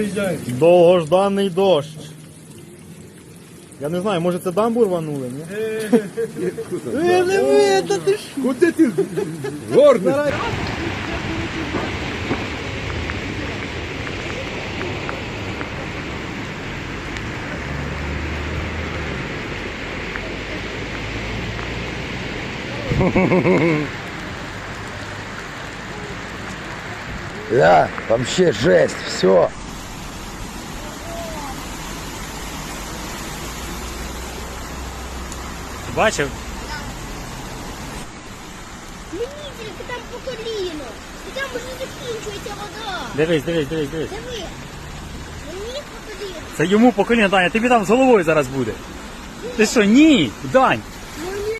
приїжджають. Довгожданий дощ. Я не знаю, може це дамбу рванули, ні? Е, не ви, та ти ж. Куди ти горний? Да, вообще жесть, все. Бачив? Мені тільки там по коліно. І там вже закінчується вода. Дивись, дивись, дивись, дивись. Диви. Мені по коліно. Це йому по коліно, Даня, тобі там з головою зараз буде. Ти що, ні, Дань,